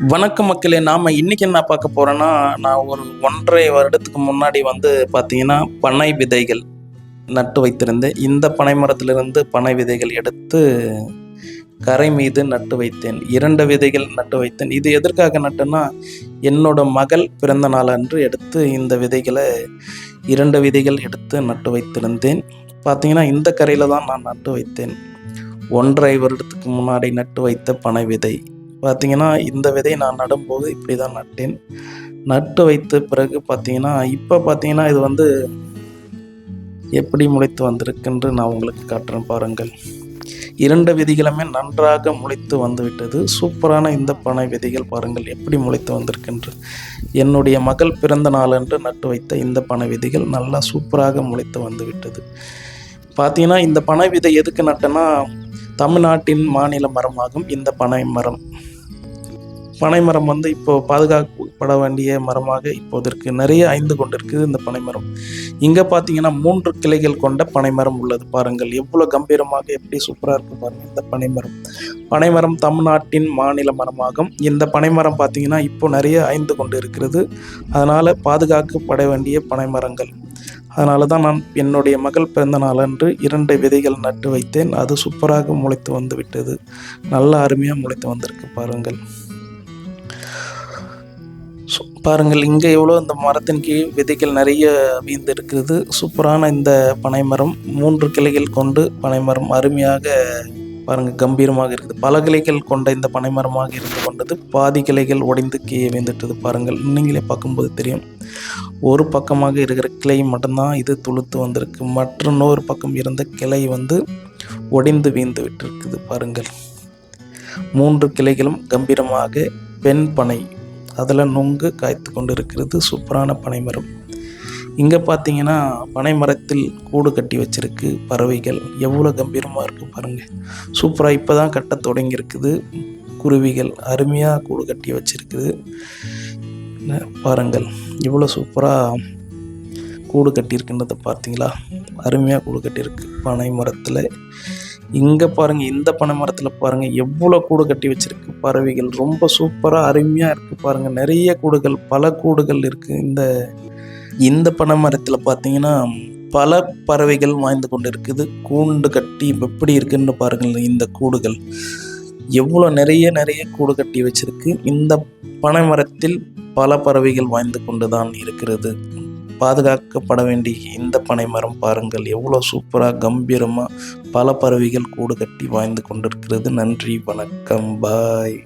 வணக்கம் மக்களே நாம் இன்றைக்கி என்ன பார்க்க போகிறோன்னா நான் ஒரு ஒன்றரை வருடத்துக்கு முன்னாடி வந்து பார்த்தீங்கன்னா பனை விதைகள் நட்டு வைத்திருந்தேன். இந்த பனை மரத்திலிருந்து பனை விதைகள் எடுத்து கரை மீது நட்டு வைத்தேன். இரண்டு விதைகள் நட்டு வைத்தேன். இது எதற்காக நட்டுன்னா என்னோட மகள் பிறந்த நாள் அன்று எடுத்து இந்த விதைகளை இரண்டு விதைகள் எடுத்து நட்டு வைத்திருந்தேன். பார்த்தீங்கன்னா இந்த கரையில் தான் நான் நட்டு வைத்தேன். ஒன்றரை வருடத்துக்கு முன்னாடி நட்டு வைத்த பனை விதை. பார்த்திங்கன்னா இந்த விதை நான் நடும்போது இப்படி தான் நட்டேன். நட்டு வைத்த பிறகு பார்த்தீங்கன்னா இப்போ பார்த்திங்கன்னா இது வந்து எப்படி முளைத்து வந்திருக்குன்று நான் உங்களுக்கு காட்டுறேன் பாருங்கள். இரண்டு விதிகளுமே நன்றாக முளைத்து வந்துவிட்டது. சூப்பரான இந்த பனை விதைகள் பாருங்கள் எப்படி முளைத்து வந்திருக்கின்ற. என்னுடைய மகள் பிறந்த நாளன்று நட்டு வைத்த இந்த பனை விதைகள் நல்லா சூப்பராக முளைத்து வந்துவிட்டது. பார்த்தீங்கன்னா இந்த பனை விதை எதுக்கு நட்டேன்னா தமிழ்நாட்டின் மாநில மரமாகும். இந்த பனை மரம். பனைமரம் வந்து இப்போ பாதுகாக்கப்பட வேண்டிய மரமாக இப்போதற்கு நிறைய ஐந்து கொண்டிருக்குது இந்த பனைமரம். இங்கே பார்த்தீங்கன்னா மூன்று கிளைகள் கொண்ட பனைமரம் உள்ளது பாருங்கள். எவ்வளோ கம்பீரமாக எப்படி சூப்பராக இருக்கு பாருங்கள் இந்த பனைமரம். பனைமரம் தமிழ்நாட்டின் மாநில மரமாகும். இந்த பனைமரம் பார்த்தீங்கன்னா இப்போ நிறைய ஐந்து கொண்டு இருக்கிறது அதனால் பாதுகாக்கப்பட வேண்டிய பனைமரங்கள். அதனால தான் நான் என்னுடைய மகள் பிறந்த நாளன்று இரண்டு விதைகள் நட்டு வைத்தேன். அது சூப்பராக முளைத்து வந்து விட்டது. நல்ல அருமையாக முளைத்து வந்திருக்கு பாருங்கள். பாருங்கள் இங்கே எவ்வளோ இந்த மரத்தின் கீழ் விதைகள் நிறைய வீந்து இருக்கிறது சூப்பரான இந்த பனைமரம் மூன்று கிளைகள் கொண்டு பனைமரம் அருமையாக பாருங்கள் கம்பீரமாக இருக்குது. பல கிளைகள் கொண்ட இந்த பனைமரமாக இருந்து கொண்டது பாதி கிளைகள் உடைந்து கீழே வீந்துட்டது பாருங்கள் நீங்களே பார்க்கும்போது தெரியும். ஒரு பக்கமாக இருக்கிற கிளை மட்டும்தான் இது துளுத்து வந்திருக்கு. மற்ற இன்னொரு பக்கம் இருந்த கிளை வந்து ஒடிந்து வீந்து விட்டிருக்குது பாருங்கள். மூன்று கிளைகளும் கம்பீரமாக பெண் பனை அதில் நுங்கு காய்த்து கொண்டு இருக்கிறது சூப்பரான பனைமரம். இங்கே பார்த்தீங்கன்னா பனை மரத்தில் கூடு கட்டி வச்சிருக்கு பறவைகள். எவ்வளோ கம்பீரமாக இருக்குது பாருங்கள் சூப்பராக இப்போ தான் கட்ட தொடங்கியிருக்குது. குருவிகள் அருமையாக கூடு கட்டி வச்சிருக்குது. பாருங்கள். இவ்வளோ சூப்பராக கூடு கட்டியிருக்குன்றதை பார்த்தீங்களா? அருமையாக கூடு கட்டியிருக்கு பனை மரத்தில் இங்கே பாருங்கள் இந்த பனை மரத்தில் பாருங்கள் எவ்வளோ கூடு கட்டி வச்சுருக்கு பறவைகள். ரொம்ப சூப்பராக அருமையாக இருக்குது பாருங்கள் நிறைய கூடுகள் பல கூடுகள் இருக்குது இந்த இந்த பனை மரத்தில் பார்த்தீங்கன்னா பல பறவைகள் வாய்ந்து கொண்டு இருக்குது கூண்டு கட்டி எப்படி இருக்குன்னு பாருங்கள் இந்த கூடுகள். எவ்வளோ நிறைய நிறைய கூடு கட்டி வச்சிருக்கு. இந்த பனை மரத்தில் பல பறவைகள் வாய்ந்து கொண்டு தான் இருக்கிறது. பாதுகாக்கப்பட வேண்டிய இந்த பனை மரம் பாருங்கள். எவ்வளோ சூப்பராக கம்பீரமாக பல பறவைகள் கூடு கட்டி வாழ்ந்து கொண்டிருக்கிறது. நன்றி வணக்கம் பாய்